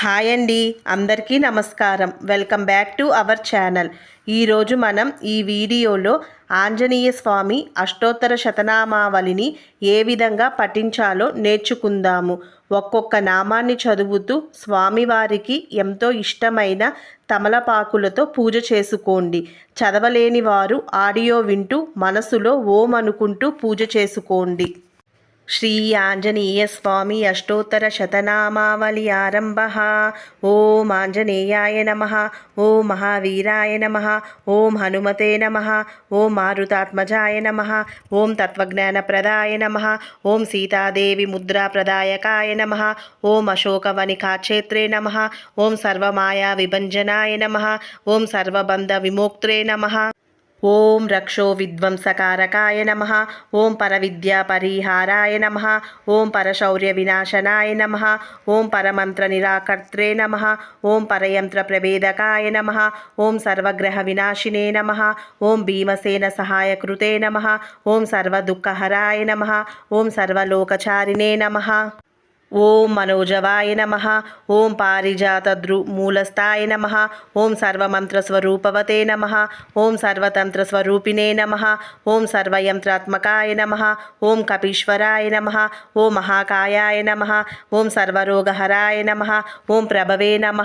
Hi అండి అందరికీ నమస్కారం. Welcome back to our channel. ఈరోజు మనం ఈ వీడియోలో ఆంజనేయ స్వామి అష్టోత్తర శతనామావళిని ఏ విధంగా పఠించాలో నేర్చుకుందాము. ఒక్కొక్క నామాన్ని చదువుతూ స్వామివారికి ఎంతో ఇష్టమైన తమలపాకులతో పూజ చేసుకోండి. చదవలేని వారు ఆడియో వింటూ మనసులో ఓం అనుకుంటూ పూజ చేసుకోండి. శ్రీ ఆంజనేయ స్వామి అష్టోత్తర శతనామావళి ఆరంభ ఓం ఆంజనేయాయ నమ ఓం మహావీరాయ నమ ఓం హనుమతే నమ ఓం మారుతాత్మజాయ నమ ఓం తత్వజ్ఞాన ప్రదాయ నమ ఓం సీతాదేవి ముద్రా ప్రదాయకాయ నమ ఓం అశోకవనికాక్షేత్రే నమ ఓం సర్వమాయా విభంజనాయ నమ ఓం సర్వబంధ విమోక్త్రే నమ ఓం రక్షో విధ్వంసకారకాయ నమ ఓం పరవిద్యా పరిహారాయ నమ ఓం పరశౌర్య వినాశనాయ నమ ఓం పరమంత్ర నిరాకర్త్రే నమ ఓం పరయంత్ర ప్రభేదకాయ నమ ఓం సర్వగ్రహ వినాశినే నమ ఓం భీమసేన సహాయకృతే నమ ఓం సర్వదుఃఖహరాయ నమ ఓం సర్వలోకచారిణే నమ. ఓం మనోజవాయ నమ. ఓం పారిజాతద్రుమూలస్థాయ నమ. ఓం సర్వమంత్రస్వరూపవతే నమ. ఓం సర్వతంత్రస్వరూపిణే నమ. ఓం సర్వయంత్రాత్మకాయ నమ. ఓం కపీశ్వరాయ నమ. ఓం మహాకాయాయ నమ. ఓం సర్వరోగహరాయ నమ. ఓం ప్రభవే నమ.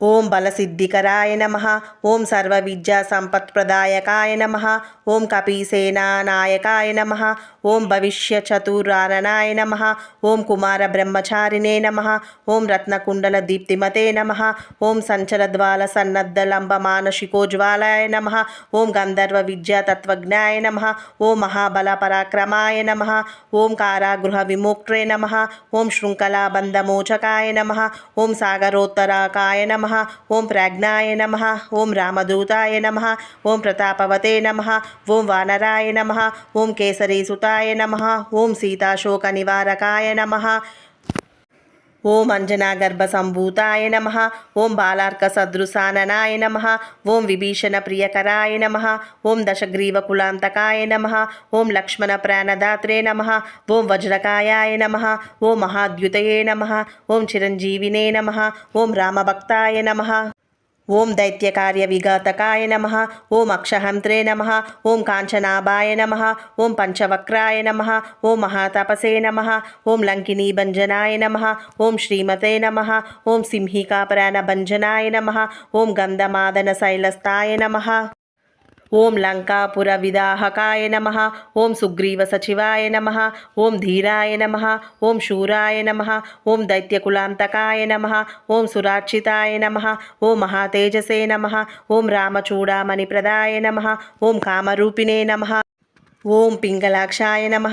ఓం బలసిద్ధికరాయ నమ ఓం సర్వ విద్యా సంపత్ప్రదాయకాయ నమ ఓం కపీసేనానాయకాయ నమ ఓం భవిష్య భవిష్యచతురాననాయ నమ ఓం కుమార బ్రహ్మచారిణే నమ ఓం రత్నకుండల దీప్తిమతే నమ ఓం సంచలద్వాల సన్నద్ధలంబ మానసికోజ్వాలాయ నమ ఓం గంధర్వ విద్యా తత్వజ్ఞాయ నమ ఓం మహాబల పరాక్రమాయ నమ ఓం కారాగృహ విముక్త్రే నమ ఓం శృంఖలాబంధమోచకాయ నమ ఓం సాగరోత్తరాకాయ నమ ఓం ప్రాజ్ఞాయ నమ ఓం రామదూతాయ నమ ఓం ప్రతాపవతే నమ ఓం వానరాయ నమ ఓం కేసరీసుతాయ నమ ఓం సీతాశోక నివారకాయ నమ ఓం అంజనాగర్భసంభూతాయ నమ ఓం బాలార్క సదృశాననాయ నమ ఓం విభీషణ ప్రియకరాయ నమ ఓం దశగ్రీవకులాంతకాయ నమ ఓం లక్ష్మణ ప్రాణదాత్రే నమ ఓం వజ్రకాయాయ నమ ఓం మహాద్యుతయే నమ ఓం చిరంజీవినే నమ ఓం రామభక్తాయ నమ. ఓం దైత్యకార్య విఘాతకాయ నమ ఓం అక్షహంత్రే నమ ఓం కాంచనాభాయ నమ ఓం పంచవక్రాయ నమ ఓం మహాతపసే నమ ఓం లంకినీభంజనాయ నమ ఓం శ్రీమతే నమ ఓం సింహికాపరాణభంజనాయ నమ ఓం గంధమాదన శైలస్థాయ నమ ఓం లంకాపుర విదాహకాయ నమ ఓం సుగ్రీవ సచివాయ నమ ఓం ధీరాయ నమ ఓం శూరాయ నమ ఓం దైత్యకులాంతకాయ నమ ఓం సురాక్షితాయ నమ ఓం మహాతేజసే నమ ఓం రామచూడామణి ప్రదాయ నమ ఓం కామరూపిణే నమ. ఓం పింగళాక్షాయ నమ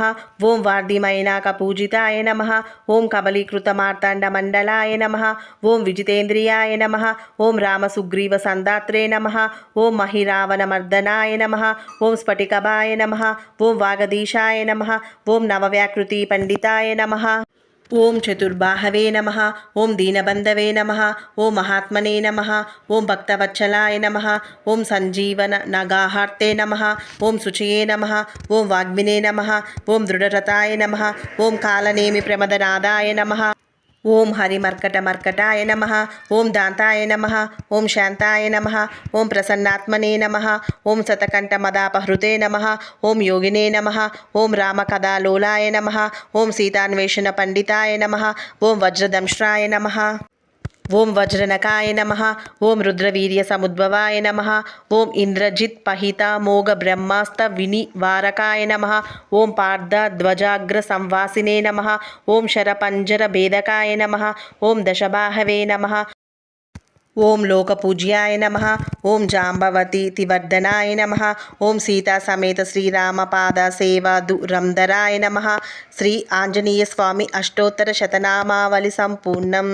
ఓం వార్ధిమైనాక పూజితాయ నమ ఓం కమలీకృత మార్తాండ మండలాయ నమ ఓం విజితేంద్రియాయ నమ ఓం రామసుగ్రీవ సందాత్రే నమ ఓం మహిరావణమర్దనాయ నమ ఓం స్ఫటికభాయ నమ ఓం వాగదీశాయ నమ ఓం నవవ్యాకృతి పండితాయ నమ. ఓం చతుర్బాహవే నమ ఓం దీనబంధవే నమ ఓం మహాత్మనే నమ ఓం భక్తవత్సలాయ నమ ఓం సంజీవన నగాహార్తే నమ ఓం శుచయే నమ ఓం వాగ్మినే నమ ఓం దృఢరతాయ నమ ఓం కాలనేమి ప్రమదనాదాయ నమ. ఓం హరి మర్కట మర్కటాయ నమ. ఓం దాంతాయ నమ. ఓం శాంతాయ నమ. ఓం ప్రసన్నాత్మనే నమ. ఓం శతకంఠ మదాపహృతే నమ. ఓం యోగినే నమ. ఓం రామకథాలోలాయ నమ. ఓం సీతాన్వేషణ పండితాయ నమ. ఓం వజ్రదంశ్రాయ నమ. ఓం వజ్రనకాయ నమ ఓం రుద్రవీర్య సముద్భవాయ నమ ఓం ఇంద్రజిత్ పహిత మోగ బ్రహ్మాస్త విని వారకాయ నమ ఓం పార్థ ధ్వజాగ్ర సంవాసినే నమ ఓం శరపంజర భేదకాయ నమ ఓం దశబాహవే నమ ఓం లోకపూజ్యాయ నమ ఓం జాంబవతి తివర్ధనాయ నమ ఓం సీతా సమేత శ్రీరామపాద సేవా దురంధరాయ నమ శ్రీ ఆంజనేయ స్వామి అష్టోత్తర శతనామావళి సంపూర్ణం.